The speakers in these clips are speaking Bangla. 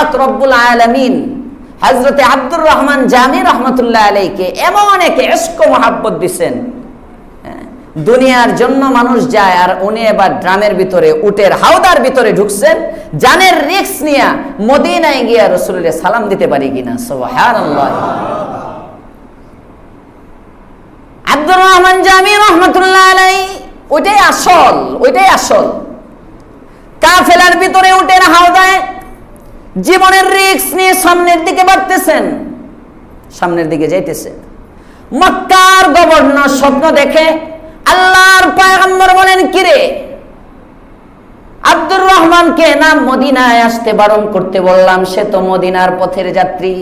পাক রব্বুল আলমিন। হজরতে আব্দুর রহমান জামি রহমতুল্লাহ আলাইকে এমন এক এস্ক মহাব্বত দিছেন। হ্যাঁ, দুনিয়ার জন্য মানুষ যায় আর উনি এবার ড্রামের ভিতরে উটের হাওদার ভিতরে ঢুকছেন জানের রিক্স নিয়ে মদিনায় গিয়া রসুলের সালাম দিতে পারি কিনা? আব্দুর রহমান জামি রহমতুল্লাহ আলাই ওইটাই আসল ওইটাই আসল। কাফেলার ভিতরে উটের হাওদায় জীবনের রিক্স নিয়ে সামনের দিকে বাড়তেছেন। সামনের দিকে যাইতেছে। মক্কার গভর্নর স্বপ্ন দেখে আল্লাহর পায়গম্বর বলেন কিরে আব্দুর রহমানকে না মদিনায় আসতে বারণ করতে বললাম, সে তো মদিনার পথের যাত্রী।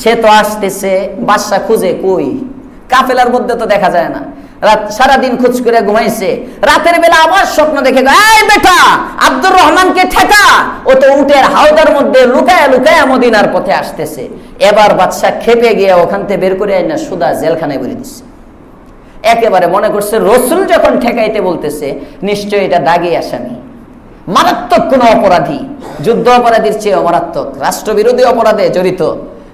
সে তো আসতেছে, বাদশা খুঁজে কই? কাফেলার মধ্যে তো দেখা যায় না। রাত সারাদিন খোঁজ করে ঘুমাইছে। রাতের বেলা আবার স্বপ্ন দেখে বেটা, আব্দুর রহমানকে ঠেকা। ও তো উটের হাওদার মধ্যে লুকায় লুকায় মদিনার পথে আসতেছে। এবার বাদশা খেপে গিয়ে ওখান থেকে বের করে আইনা সুদা জেলখানায় বলে দিচ্ছে একেবারে মনে করছে, রসুল যখন ঠেকাইতে বলতেছে নিশ্চয় এটা দাগি আসামি। মারাত্মক কোন অপরাধী। যুদ্ধ অপরাধীর চেয়ে মারাত্মক। রাষ্ট্রবিরোধী অপরাধে জড়িত।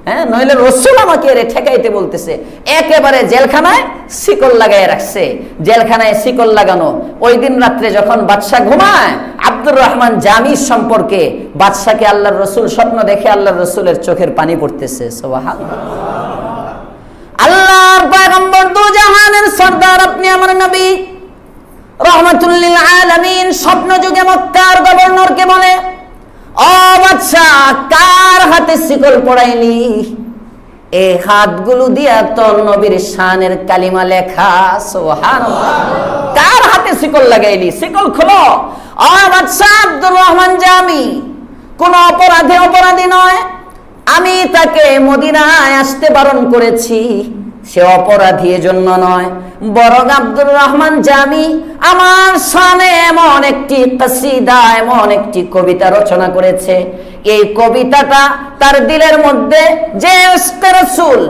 হ্যাঁ নইলে রসুল আমাকে এরে ঠেকাইতে বলতেছে। একেবারে জেলখানায় শিকল লাগাই রাখছে। জেলখানায় শিকল লাগানো। ওই দিন রাত্রে যখন বাদশাহ ঘুমায়, আব্দুর রহমান জামির সম্পর্কে বাদশাকে আল্লাহর রসুল স্বপ্ন দেখে আল্লাহর রসুলের চোখের পানি পড়তেছে সোহান আল্লাহর পয়গম্বর দু জাহানের সর্দার, আপনি আমার নবী। রহমাতুল্লিল আলামিন স্বপ্ন যুগে মক্কার গভর্নরকে বলে ও বাচ্চা, কার হাতে শিকল পড়াইলি? এই হাতগুলো দিয়া তোর নবীর শানের কালিমা লেখা, সুবহানাল্লাহ। কার হাতে শিকল লাগাইলি? শিকল খোলো। ও বাচ্চা, আব্দুর রহমান জামি কোন অপরাধে অপরাধী নয়। আমি তাকে মদিনায় আসতে বারণ করেছি, সে অপরাধী জন্য নয়। বরং আব্দুর রহমান জামি আমার সামনে এমন একটি কসিদা, এমন একটি কবিতা রচনা করেছে। এই কবিতাটা তার দিলের মধ্যে যে রসুল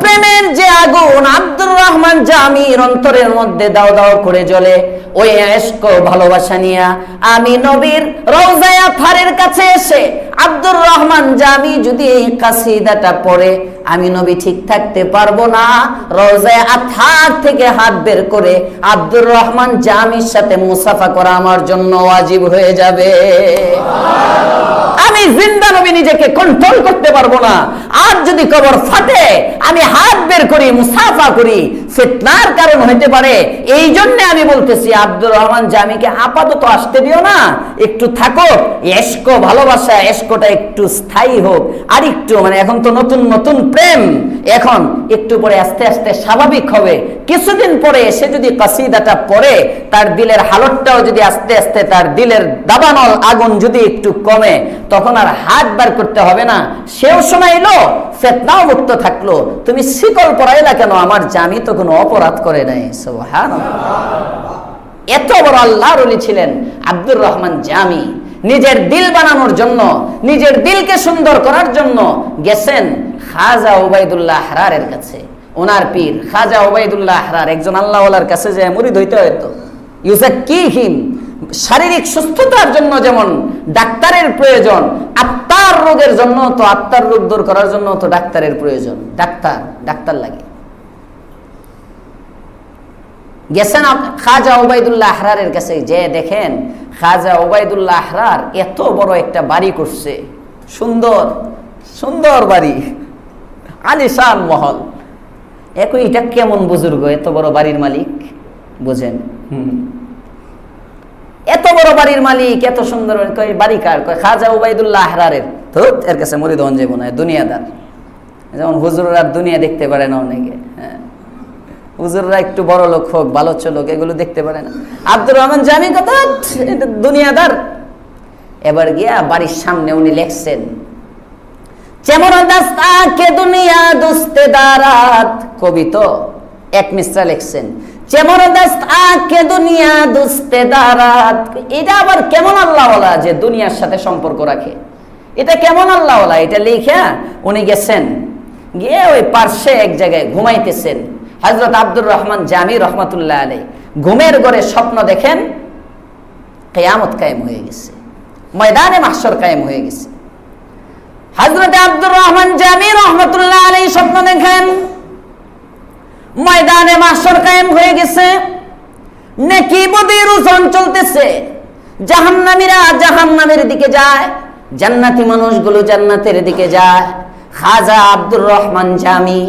প্রেমের যে আগুন, আব্দুর রহমান জামির অন্তরের মধ্যে দাও দাও করে জ্বলে। ওই ইশক ভালোবাসা নিয়া আমি নবীর রওজায়া থারের কাছে এসে আব্দুর রহমান জামি যদি এই কাসিদাটা পড়ে, আমি নবী ঠিক থাকতে পারব না। রওজায় আথার থেকে হাত বের করে আব্দুর রহমান জামির সাথে মুসাফা করা আমার জন্য ওয়াজিব হয়ে যাবে। আমি জিন্দা নবী নিজেকে কন্ট্রোল করতে পারব না। আর যদি কবর ফাটে, আমি হাত বের করি, মুসাফা করি ফিতনার কারণ হইতে পারে। এই জন্য আমি বলতেছি, আব্দুর রহমান জামিকে আপাতত আসতে দিও না। একটু থাকো এসকো ভালোবাসা এসকোটা একটু স্থায়ী হোক। আর একটু মানে এখন তো নতুন নতুন প্রেম। এখন একটু পরে আস্তে আস্তে স্বাভাবিক হবে। কিছুদিন পরে সে যদি কাসিদাটা পড়ে, তার দিলের হালতটাও যদি আস্তে আস্তে তার দিলের দাবানল আগুন যদি একটু কমে, তখন আর হাত বার করতে হবে না। সেও এলো ফেতনাও মুক্ত থাকল। তুমি শিকল পড়াইলা কেন? আমার জামি তো কোনো অপরাধ করে নাই, সুবহানাল্লাহ। এত বড় আল্লাহর অলি ছিলেন আব্দুর রহমান জামি। নিজের দিল বানানোর জন্য, নিজের দিলকে সুন্দর করার জন্য গেছেন খাজা ওবায়দুল্লাহ হারারের কাছে। ওনার পীর খাজা ওবায়দুল্লাহ হারার, একজন আল্লাহওয়ালার কাছে যে হয়তো ইউসা কি হিম শারীরিক সুস্থতার জন্য যেমন ডাক্তারের প্রয়োজন, আত্মার রোগের জন্য তো আত্মার রোগ দূর করার জন্য তো ডাক্তারের প্রয়োজন। ডাক্তার ডাক্তার লাগে। গেছেন খাজা ওবায়দুল্লাহ আহরারের কাছে যে দেখেন খাজা ওবায়দুল্লাহ আহরার এত বড় একটা বাড়ি করছে। সুন্দর সুন্দর বাড়ি। আলিশান মহল। একই এটা কেমন বুজুর্গ? এত বড় বাড়ির মালিক? বুঝেন। হুম। এত বড় বাড়ির মালিক এত সুন্দর বাড়ি। কার? খাজা ওবায়দুল্লাহ আহরারের। তো এর কাছে মরিদন যাব না দুনিয়াদার। যেমন হুজুররা দুনিয়া দেখতে পারে না অনেকে। হুজুররা একটু বড় লোক হোক, ভালো লোক এগুলো দেখতে পারে না। আব্দুর রহমান জামি কথা দুনিয়াদার। এবার গিয়া বাড়ির সামনে উনি লেখছেন দুনিয়া দুস্তে দারাত? কবি তো, এক দুনিয়া দুস্তে দারাত? এটা আবার কেমন যে দুনিয়ার সাথে সম্পর্ক রাখে? এটা কেমন এটা লিখে উনি গেছেন, গিয়ে ওই পার্শ্বে এক জায়গায় ঘুমাইতেছেন। হজরত আব্দুর রহমান জামি রহমতুল্লাহ আলী ঘুমের ঘরে স্বপ্ন দেখেন, কেয়ামত কায়েম হয়ে গেছে, ময়দানে মাসর কায়েম হয়ে গেছে। হজরত আব্দুর রহমান জামি রহমতুল্লাহ আলী স্বপ্ন দেখেন, ময়দানে মাসর কায়েম হয়ে গেছে, নেকি বদির ওজন চলতেছে, জাহান্নামীরা জাহান্নামের দিকে যায়, জান্নাতি মানুষগুলো জান্নাতের দিকে যায়। খাজা আব্দুর রহমান জামি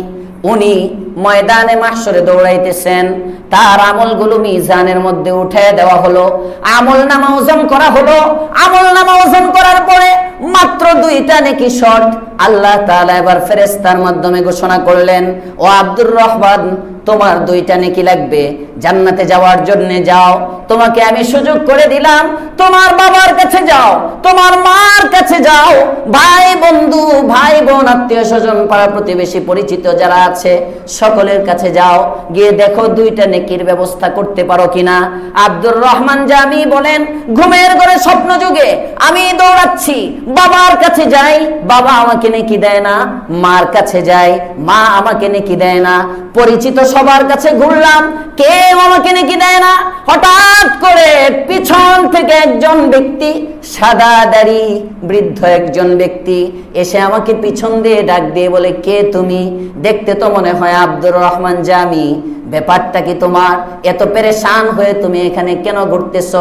উনি ময়দানে মাসরে দৌড়াইতেছেন। তার আমলগুলো মিজানের মধ্যে উঠে দেওয়া হলো। আমল নামা ওজন করা হলো। আমল নামা ওজন করার পরে মাত্র দুইটা নাকি শর্ট আল্লাহ তাআলা এবার ফেরেস্তার মাধ্যমে ঘোষণা করলেন। ও আব্দুর রহমান তোমার দুইটা নেকি লাগবে। জান্নাতে যাওয়ার জন্য যাও। তোমাকে আমি সুযোগ করে দিলাম। তোমার বাবার কাছে যাও। তোমার মার কাছে যাও। ভাই, বন্ধু, ভাই, বোন, আত্মীয় স্বজন, পাড়া প্রতিবেশী, পরিচিত যারা আছে, সকলের কাছে যাও। গিয়ে দেখো দুইটা নেকির ব্যবস্থা করতে পারো কিনা। আব্দুর রহমান জামি বলেন, ঘুমের ঘরে স্বপ্ন যুগে আমি দৌড়াচ্ছি। বাবার কাছে যাই। বাবা আমাকে নেকি দেয় না। মার কাছে যাই। মা আমাকে নেকি দেয় না। পরিচিত সবার কাছে ঘুরলাম, কেউ আমাকে নাকি দেয় না। হঠাৎ করে পিছন থেকে একজন ব্যক্তি, সাদা দাড়ি, বৃদ্ধ একজন ব্যক্তি এসে আমাকে পিছন দিয়ে ডাক দিয়ে বলে, কে তুমি? দেখতে তো মনে হয় আব্দুর রহমান জামি। ব্যাপারটা কি তোমার? এত পেরেশান হয়ে তুমি এখানে কেন ঘুরতেছ?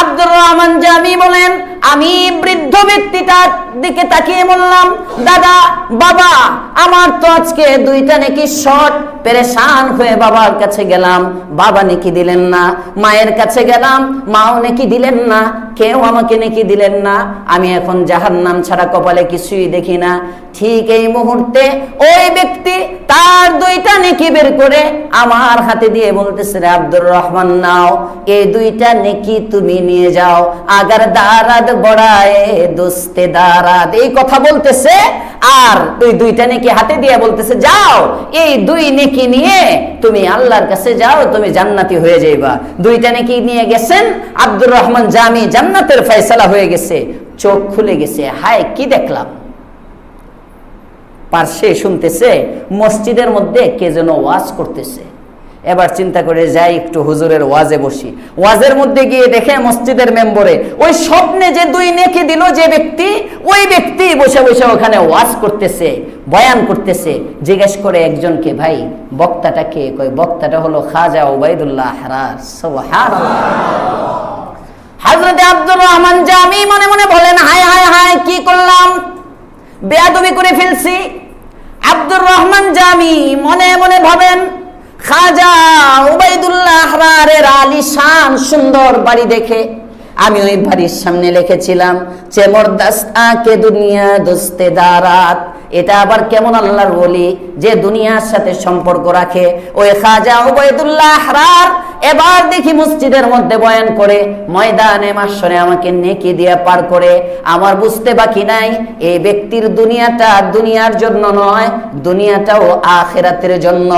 আব্দুর রহমান জামি বলেন, আমি বৃদ্ধ ব্যক্তিটার দিকে তাকিয়ে বললাম, দাদা, বাবা, আমার তো আজকে দুইটা নাকি শর্ট পেরেশান হয়ে বাবার কাছে গেলাম। বাবা নাকি দিলেন না, মায়ের কাছে গেলাম, মাও নাকি দিলেন না, কেউ আমাকে নাকি দিলেন না। আমি এখন জাহার নাম ছাড়া কপালে কিছুই দেখি না। ঠিক এই মুহূর্তে ওই ব্যক্তি তার দুইটা নেকি বের করে আমার হাতে দিয়ে বলতেছে, রে আব্দুর রহমান, নাও, এই দুইটা নেকি তুমি নিয়ে যাও। আগার দারাদ বড়ায়, দোস্তে দারাদ এই কথা বলতেছে, আর ওই দুইটা নেকি হাতে দিয়ে বলতেছে, যাও, এই দুই নেকি নিয়ে তুমি আল্লাহর কাছে যাও, তুমি জান্নাতি হয়ে যাইবা। দুইটা নেকি নিয়ে গেছেন, আব্দুর রহমান জামি জান্নাতের ফয়সালা হয়ে গেছে, চোখ খুলে গেছে, হায়, কি দেখলাম? পার্শ্বে শুনতেছে, মসজিদের মধ্যে কে যেন ওয়াজ করতেছে। এবার চিন্তা করে যাই একটু হুজুরের ওয়াজে বসি। ওয়াজের মধ্যে গিয়ে দেখে মসজিদের মেম্বরে ওই স্বপ্নে যে দুই নেকি দিল যে ব্যক্তি, ওই ব্যক্তি বসে বসে ওখানে ওয়াজ করতেছে, বয়ান করতেছে। জিজ্ঞেস করে একজনকে, ভাই, বক্তাটা কে? কই বক্তাটা হলো খাজা ওবায়দুল্লাহ হারার। হাজরতে আব্দুর রহমান জামি মনে মনে বলেন, হায় হায় হায়, কি করলাম? বেয়াদবি করে ফেলছি। আব্দুর রহমান জামি মনে মনে ভাবেন খাজা উবাইদুল্লাহ আহরারের আলিশান সুন্দর বাড়ি দেখে আমি ওই বাড়ির সামনে লিখেছিলাম চেমর দাস্তা কে দুনিয়া দোস্তে দারাত? এটা আবার কেমন আল্লাহর বলি যে দুনিয়ার সাথে সম্পর্ক রাখে? ওই খাজা উবাইদুল্লাহ আহরার এবার দেখি মসজিদের মধ্যে বয়ান করে, ময়দানে, মাসরে আমাকে নেকি দিয়ে পার করে। আমার বুঝতে বাকি নাই, এই ব্যক্তির দুনিয়াটা দুনিয়ার জন্য নয়, দুনিয়াটাও আখেরাতের জন্য।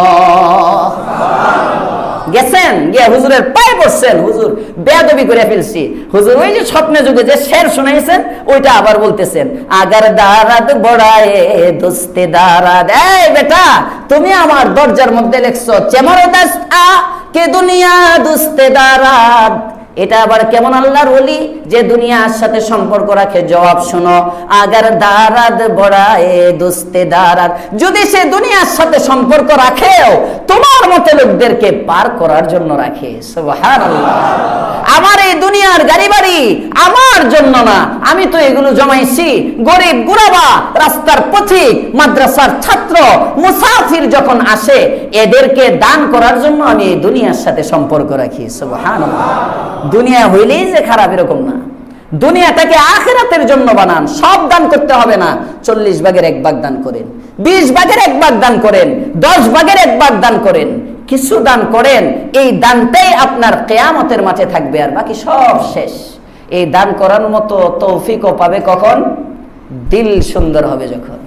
গেছেন, গিয়ে হুজুরের পায়ে পড়ছেন হুজুর বেদবি করে ফেলছি। হুজুর ওই যে স্বপ্নে যুগে যে শের শুনাইছেন, ওইটা আবার বলতেছেন, আগার দারাদ বড়ায়ে দোস্তে দারাদ এই বেটা, তুমি আমার দরজার মধ্যে লেখছো, চেমরে দাস আ কে দুনিয়া দুস্তে দারাদ এটা আবার কেমন আল্লাহর ওলি? যে দুনিয়ার সাথে সম্পর্ক রাখে, জবাব শোনো। আগার দারাদ বড়ায়ে, দোস্তে দারাদ। যদি সে দুনিয়ার সাথে সম্পর্ক রাখেও, তোমার মতো লোকদেরকে পার করার জন্য রাখে। সুবহানাল্লাহ। আমার এই দুনিয়ার গাড়ি বাড়ি না। আমি তো এগুলো জমাইছি। গরিব গুরাবা, রাস্তার পথিক, মাদ্রাসার ছাত্র, মুসাফির যখন আসে, এদেরকে দান করার জন্য আমি এই দুনিয়ার সাথে সম্পর্ক রাখি। দুনিয়া হইলেই যে খারাপ এরকম না। দুনিয়াটাকে আখেরাতের জন্য বানান। সব দান করতে হবে না। চল্লিশ ভাগের এক ভাগ দান করেন। বিশ ভাগের এক ভাগ দান করেন। দশ ভাগের এক ভাগ দান করেন। কিছু দান করেন। এই দানটাই আপনার কেয়ামতের মাঠে থাকবে আর বাকি সব শেষ। এই দান করার মতো তৌফিকও পাবে কখন? দিল সুন্দর হবে যখন।